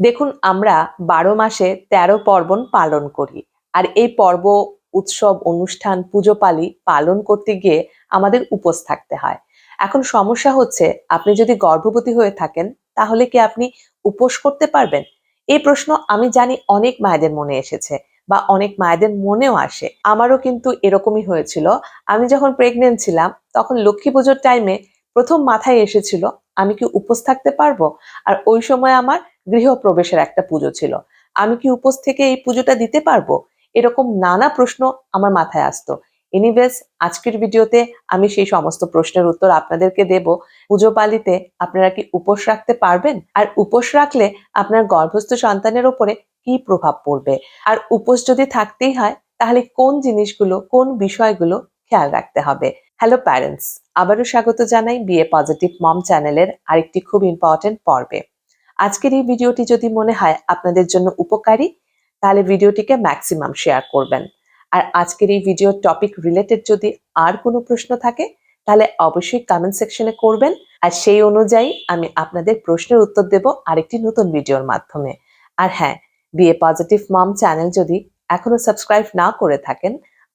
দেখুন, আমরা বারো মাসে তেরো পার্বণ পালন করি। আর এই পর্ব, উৎসব, অনুষ্ঠান, পুজো, পালি পালন করতে গিয়ে আমাদের উপোস থাকতে হয়। এখন সমস্যা হচ্ছে, আপনি যদি গর্ভবতী হয়ে থাকেন, তাহলে কি আপনি উপোস করতে পারবেন? এই প্রশ্ন আমি জানি অনেক মায়েদের মনে এসেছে বা অনেক মায়েদের মনেও আসে। আমারও কিন্তু এরকমই হয়েছিল। আমি যখন প্রেগনেন্ট ছিলাম, তখন লক্ষ্মী পুজোর টাইমে প্রথম মাথায় এসেছিল, আমি কি উপোস থাকতে পারব? আর ওই সময় আমার গৃহপ্রবেশের একটা পুজো ছিল। আমি কি উপোস থেকে এই পুজোটা দিতে পারব? এরকম নানা প্রশ্ন আমার মাথায় আসতো। এনিওয়েজ আজকের ভিডিওতে আমি সেই সমস্ত প্রশ্নের উত্তর আপনাদেরকে দেব। পুজো পালিতে আপনারা কি উপোস রাখতে পারবেন? আর উপোস রাখলে আপনার গর্ভস্থ সন্তানের ওপরে কি প্রভাব পড়বে? আর উপোস যদি থাকতেই হয়, তাহলে কোন জিনিসগুলো, কোন বিষয়গুলো খেয়াল রাখতে হবে? হ্যালো প্যারেন্টস আবারও স্বাগত জানাই বিএ পজিটিভ মম চ্যানেলের আরেকটি খুব ইম্পর্টেন্ট পর্বে। আজকের এই ভিডিওটি যদি মনে হয় আপনাদের জন্য উপকারী, তাহলে ভিডিওটিকে ম্যাক্সিমাম শেয়ার করবেন। আর আজকের এই ভিডিওর টপিক রিলেটেড যদি আর কোনো প্রশ্ন থাকে, তাহলে অবশ্যই কমেন্ট সেকশনে করবেন। আর সেই অনুযায়ী আমি আপনাদের প্রশ্নের উত্তর দেব আরেকটি নতুন ভিডিওর মাধ্যমে। আর হ্যাঁ বিএ পজিটিভ মম চ্যানেল যদি এখনও সাবস্ক্রাইব না করে থাকেন,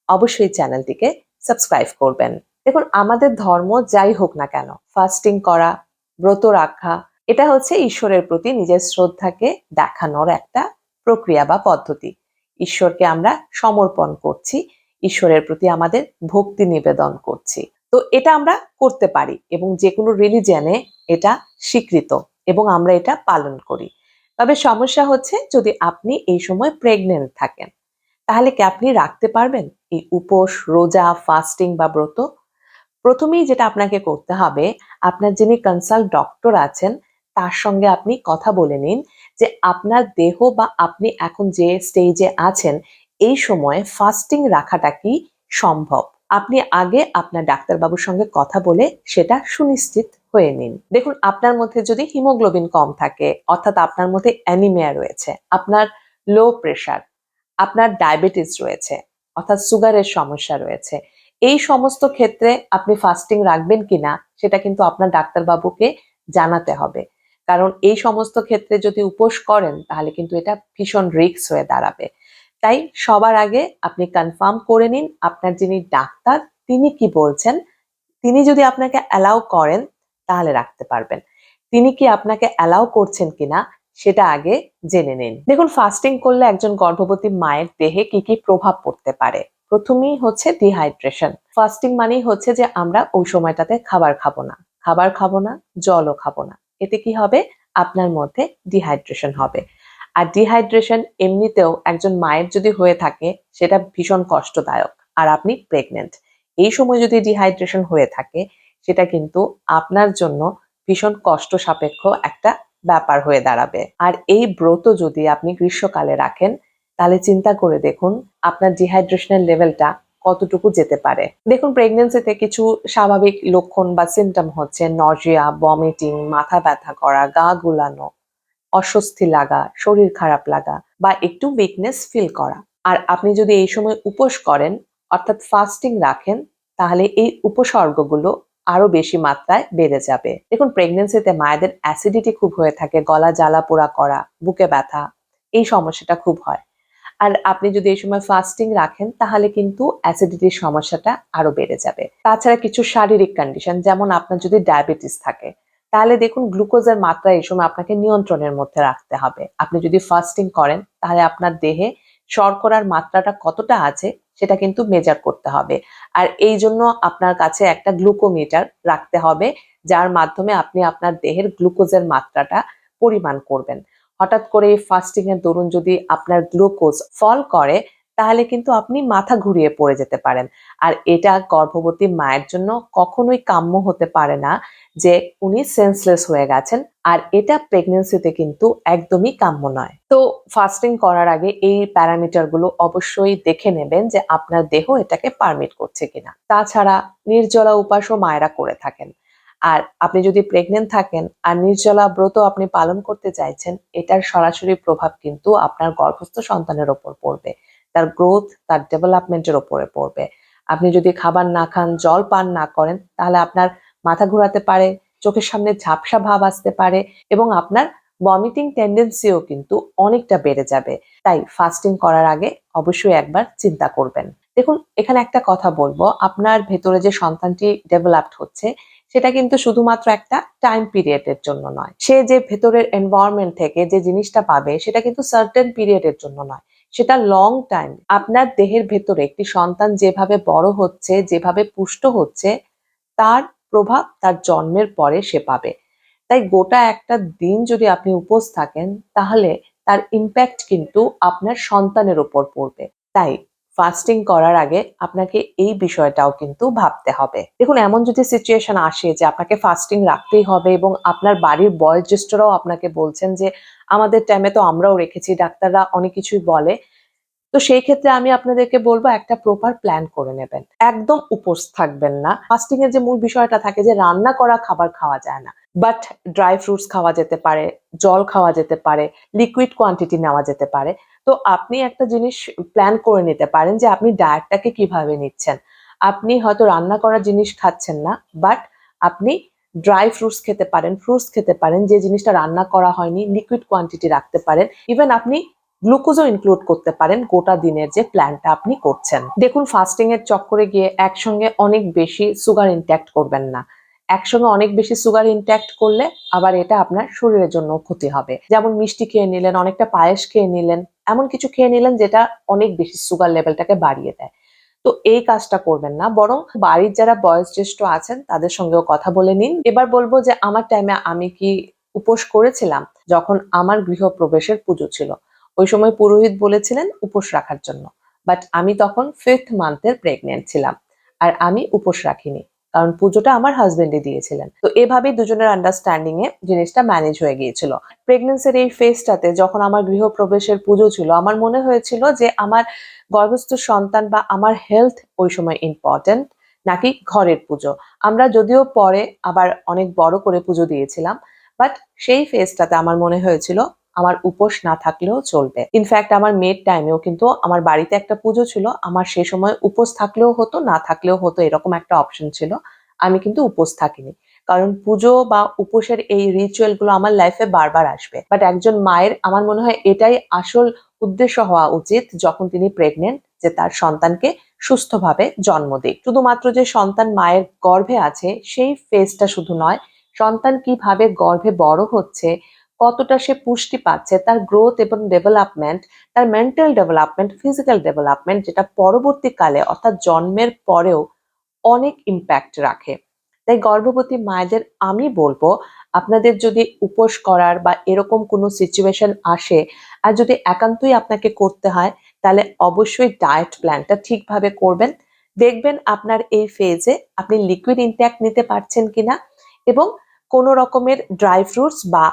অবশ্যই চ্যানেলটিকে সাবস্ক্রাইব করবেন। দেখুন, আমাদের ধর্ম যাই হোক না কেন ফাস্টিং করা, ব্রত রাখা এটা হচ্ছে ঈশ্বরের প্রতি নিজের শ্রদ্ধাকে দেখানোর একটা প্রক্রিয়া বা পদ্ধতি। ঈশ্বরকে আমরা সমর্পণ করছি, ঈশ্বরের প্রতি আমাদের ভক্তি নিবেদন করছি। তো এটা আমরা করতে পারি এবং যে কোনো রিলিজিয়ানে এটা স্বীকৃত এবং আমরা এটা পালন করি। তবে সমস্যা হচ্ছে যদি আপনি এই সময় প্রেগনেন্ট থাকেন, তাহলে কি আপনি রাখতে পারবেন এই উপোস, রোজা ফাস্টিং বা ব্রত? প্রথমেই যেটা আপনাকে করতে হবে, আপনার যিনি কনসাল্ট ডক্টর আছেন তার সঙ্গে আপনি কথা বলে নিন যে আপনার দেহ বা আপনি এখন যে স্টেজে আছেন, এই সময়ে ফাস্টিং রাখাটা কি সম্ভব? আপনি আগে আপনার ডাক্তারবাবুর সঙ্গে কথা বলে সেটা সুনিশ্চিত হয়ে নিন। দেখুন, আপনার মধ্যে যদি হিমোগ্লোবিন কম থাকে, অর্থাৎ আপনার মধ্যে অ্যানিমিয়া রয়েছে, আপনার লো প্রেশার আপনার ডায়াবেটিস রয়েছে, অর্থাৎ সুগারের সমস্যা রয়েছে, এই সমস্ত ক্ষেত্রে আপনি ফাস্টিং রাখবেন কিনা, সেটা কিন্তু আপনার ডাক্তারবাবুকে জানাতে হবে। কারণ এই সমস্ত ক্ষেত্রে যদি উপোস করেন, তাহলে কিন্তু এটা ভীষণ রিস্ক হয়ে দাঁড়াবে। তাই সবার আগে আপনি কনফার্ম করে নিন আপনার যিনি ডাক্তার, তিনি কি বলছেন, তিনি যদি আপনাকে অ্যালাউ করেন, তাহলে রাখতে পারবেন। তিনি কি আপনাকে অ্যালাউ করছেন কিনা, সেটা আগে জেনে নিন। দেখুন ফাস্টিং করলে একজন গর্ভবতী মায়ের দেহে কি কি প্রভাব পড়তে পারে? প্রথমেই হচ্ছে ডিহাইড্রেশন ফাস্টিং মানেই হচ্ছে যে আমরা ওই সময়টাতে খাবার খাব না। খাবার খাব না, জলও খাব না। এতে কি হবে? আপনার মধ্যে ডিহাইড্রেশন হবে। আর ডিহাইড্রেশন এমনিতেও একজন মায়ের যদি হয়ে থাকে, সেটা ভীষণ কষ্টদায়ক। আর আপনি প্রেগনেন্ট এই সময় যদি ডিহাইড্রেশন হয়ে থাকে, সেটা কিন্তু আপনার জন্য ভীষণ কষ্ট সাপেক্ষ একটা ব্যাপার হয়ে দাঁড়াবে। আর এই ব্রত যদি আপনি গ্রীষ্মকালে রাখেন, তাহলে চিন্তা করে দেখুন, আপনার ডিহাইড্রেশনের লেভেলটা কতটুকু যেতে পারে। দেখুন প্রেগনেন্সিতে কিছু স্বাভাবিক লক্ষণ বা সিমটম হচ্ছে নজিয়া বমিটিং মাথা ব্যথা করা, গা গুলানো, অস্বস্তি লাগা, শরীর খারাপ লাগা বা একটু উইকনেস ফিল করা। আর আপনি যদি এই সময় উপোস করেন, অর্থাৎ ফাস্টিং রাখেন, তাহলে এই উপসর্গগুলো আরও বেশি মাত্রায় বেড়ে যাবে। দেখুন প্রেগনেন্সিতে মায়েদের অ্যাসিডিটি খুব হয়ে থাকে, গলা জ্বালা পোড়া করা, বুকে ব্যথা, এই সমস্যাটা খুব হয়। আর আপনি যদি এই সময় ফাস্টিং রাখেন, তাহলে কিন্তু অ্যাসিডিটির সমস্যাটা আরও বেড়ে যাবে। তাছাড়া কিছু শারীরিক কন্ডিশন যেমন আপনার যদি ডায়াবেটিস থাকে, তাহলে দেখুন গ্লুকোজের মাত্রা এই সময় আপনাকে নিয়ন্ত্রণের মধ্যে রাখতে হবে। আপনি যদি ফাস্টিং করেন, তাহলে আপনার দেহে শর্করার মাত্রাটা কতটা আছে, সেটা কিন্তু মেজার করতে হবে। আর এই জন্য আপনার কাছে একটা গ্লুকোমিটার রাখতে হবে, যার মাধ্যমে আপনি আপনার দেহের গ্লুকোজের মাত্রাটা পরিমাণ করবেন। হঠাৎ করে ফাস্টিং এর দরুন যদি আপনার গ্লুকোজ ফল করে, তাহলে কিন্তু আপনি মাথা ঘুরিয়ে পড়ে যেতে পারেন। আর এটা গর্ভবতী মায়ের জন্য কখনোই কাম্য হতে পারে না যে উনি সেন্সলেস হয়ে গেছেন, আর এটা প্রেগনেন্সিতে কিন্তু একদমই কাম্য নয়। তো ফাস্টিং করার আগে এই প্যারামিটারগুলো অবশ্যই দেখে নেবেন যে আপনার দেহ এটাকে পারমিট করছে কিনা। তাছাড়া নির্জলা উপাসও মায়েরা করে থাকেন। আর আপনি যদি প্রেগনেন্ট থাকেন আর নির্জলা ব্রত আপনি পালন করতে চাইছেন, এটার সরাসরি প্রভাব কিন্তু আপনার গর্ভস্থ সন্তানের ওপর পড়বে। তার গ্রোথ তার ডেভেলপমেন্টের ওপরে পড়বে। আপনি যদি খাবার না খান, জল পান না করেন, তাহলে আপনার মাথা ঘোরাতে পারে, চোখের সামনে ঝাপসা ভাব আসতে পারে এবং আপনার ভমিটিং টেন্ডেন্সিও কিন্তু অনেকটা বেড়ে যাবে। তাই ফাস্টিং করার আগে অবশ্যই একবার চিন্তা করবেন। দেখুন, এখানে একটা কথা বলব, আপনার ভেতরে যে সন্তানটি ডেভেলপড হচ্ছে সেটা কিন্তু শুধুমাত্র একটা টাইম পিরিয়ডের জন্য নয়। সে যে ভেতরের এনভায়রনমেন্ট থেকে যে জিনিসটা পাবে, সেটা কিন্তু সার্টেন পিরিয়ডের জন্য নয়। সেটা লং টাইম আপনার দেহের ভেতরে একটি সন্তান যেভাবে বড় হচ্ছে, যেভাবে পুষ্ট হচ্ছে, তার প্রভাব তার জন্মের পরে সে পাবে। তাই গোটা একটা দিন যদি আপনি উপোস থাকেন, তাহলে তার ইম্প্যাক্ট কিন্তু আপনার সন্তানের উপর পড়বে। তাই ফাস্টিং করার আগে আপনাকে এই বিষয়টাও কিন্তু ভাবতে হবে। দেখুন, এমন যদি সিচুয়েশন আসে যে আপনাকে ফাস্টিং রাখতেই হবে এবং আপনার বাড়ির বয়োজ্যেষ্ঠরাও আপনাকে বলছেন যে, আমাদের টাইমে তো আমরাও রেখেছি, ডাক্তাররা অনেক কিছুই বলে। তো সেই ক্ষেত্রে আমি আপনাদেরকে বলব, একটা প্রপার প্ল্যান করে নেবেন। একদম উপোস থাকবেন না। ফাস্টিং এর যে মূল বিষয়টা থাকে যে, রান্না করা খাবার খাওয়া যায় না। বাট ড্রাই ফ্রুটস খাওয়া যেতে পারে, জল খাওয়া যেতে পারে লিকুইড কোয়ান্টিটি নেওয়া যেতে পারে। তো আপনি একটা জিনিস প্ল্যান করে নিতে পারেন যে, আপনি ডায়েটটাকে কীভাবে নিচ্ছেন। আপনি হয়তো রান্না করা জিনিস খাচ্ছেন না বাট আপনি ড্রাই ফ্রুটস খেতে পারেন ফ্রুটস খেতে পারেন, যে জিনিসটা রান্না করা হয়নি লিকুইড কোয়ান্টিটি রাখতে পারেন। ইভেন আপনি গ্লুকোজও ইনক্লুড করতে পারেন গোটা দিনের যে প্ল্যানটা আপনি করছেন। দেখুন ফাস্টিং এর চক্করে গিয়ে একসঙ্গে অনেক বেশি সুগার ইনট্যাক্ট করবেন না। একসঙ্গে অনেক বেশি সুগার ইনট্যাক্ট করলে আবার এটা আপনার শরীরের জন্য ক্ষতি হবে। যেমন মিষ্টি খেয়ে নিলেন, অনেকটা পায়েস খেয়ে নিলেন, এমন কিছু খেয়ে নিলেন যেটা অনেক বেশি সুগার লেভেলটাকে বাড়িয়ে দেয়। তো এই কাজটা করবেন না, বরং বাড়ির যারা বয়োজ্যেষ্ঠ আছেন তাদের সঙ্গেও কথা বলে নিন। এবার বলব যে, আমার টাইমে আমি কি উপোস করেছিলাম? যখন আমার গৃহপ্রবেশের পুজো ছিল। ওই সময় পুরোহিত বলেছিলেন উপোস রাখার জন্য। বাট আমি তখন ফিফথ মান্থের প্রেগনেন্ট ছিলাম। আর আমি উপোস রাখিনি, কারণ পুজোটা আমার হাজবেন্ডে দিয়েছিলেন। তো এভাবেই দুজনের আন্ডারস্ট্যান্ডিং এ জিনিসটা ম্যানেজ হয়ে গিয়েছিল। প্রেগনেন্সির এই ফেজটাতে যখন আমার গৃহপ্রবেশের পুজো ছিল, আমার মনে হয়েছিল যে আমার গর্ভস্থ সন্তান বা আমার হেলথ ওই সময় ইম্পর্টেন্ট নাকি ঘরের পুজো। আমরা যদিও পরে আবার অনেক বড় করে পুজো দিয়েছিলাম বাট সেই ফেজটাতে আমার মনে হয়েছিল আমার উপোস না থাকলেও চলবে। ইনফ্যাক্ট আমার মেয়ের টাইমেও কিন্তু আমার বাড়িতে একটা পুজো ছিল। আমার সে সময় উপোস থাকলেও হতো, না থাকলেও হতো, এরকম একটা অপশন ছিল। আমি কিন্তু উপোস থাকিনি। কারণ পুজো বা উপোসের এই রিচুয়ালগুলো আমার লাইফে বারবার আসবে। বাট একজন মায়ের, আমার মনে হয় এটাই আসল উদ্দেশ্য হওয়া উচিত যখন তিনি প্রেগনেন্ট যে তার সন্তানকে সুস্থভাবে জন্ম দেয় শুধুমাত্র যে সন্তান মায়ের গর্ভে আছে, সেই ফেজটা শুধু নয়, সন্তান কীভাবে গর্ভে বড় হচ্ছে কতটা সে পুষ্টি পাচ্ছে, তার গ্রোথ এবং ডেভেলপমেন্ট তার মেন্টাল ডেভেলপমেন্ট ফিজিক্যাল ডেভেলপমেন্ট যেটা পরবর্তীকালে অর্থাৎ জন্মের পরেও অনেক ইম্প্যাক্ট রাখে। তাই গর্ভবতী মায়েদের আমি বলব, আপনাদের যদি উপোস করার বা এরকম কোনো সিচুয়েশন আসে আর যদি একান্তই আপনাকে করতে হয়, তাহলে অবশ্যই ডায়েট প্ল্যানটা ঠিকভাবে করবেন। দেখবেন আপনার এই ফেজে আপনি লিকুইড ইনট্যাক্ট নিতে পারছেন কিনা এবং কোনো রকমের ড্রাই ফ্রুটস বা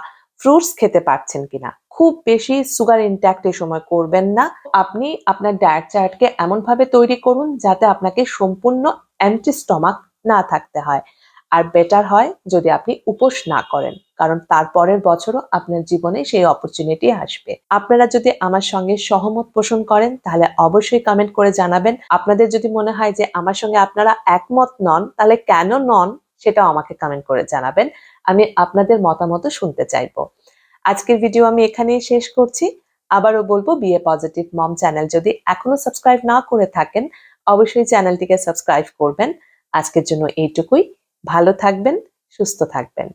ফ্রুটস খেতে পারছেন কিনা? খুব বেশি সুগার ইনট্যাক্ট এই সময় করবেন না। আপনি আপনার ডায়েট চার্টকে এমন ভাবে তৈরি করুন যাতে আপনাকে সম্পূর্ণ অ্যান্টি স্টমাক না থাকতে হয়। আর বেটার হয় যদি আপনি উপোস না করেন, কারণ তারপরের বছরও আপনার জীবনে সেই অপরচুনিটি আসবে। আপনারা যদি আমার সঙ্গে সহমত পোষণ করেন, তাহলে অবশ্যই কমেন্ট করে জানাবেন। আপনাদের যদি মনে হয় যে আমার সঙ্গে আপনারা একমত নন, তাহলে কেন নন? সেটাও আমাকে কমেন্ট করে জানাবেন। আমি আপনাদের মতামত শুনতে চাইব। আজকের ভিডিও আমি এখানেই শেষ করছি। আবারও বলব বিএ পজিটিভ মম চ্যানেল যদি এখনও সাবস্ক্রাইব না করে থাকেন, অবশ্যই চ্যানেলটিকে সাবস্ক্রাইব করবেন। আজকের জন্য এইটুকুই। ভালো থাকবেন, সুস্থ থাকবেন।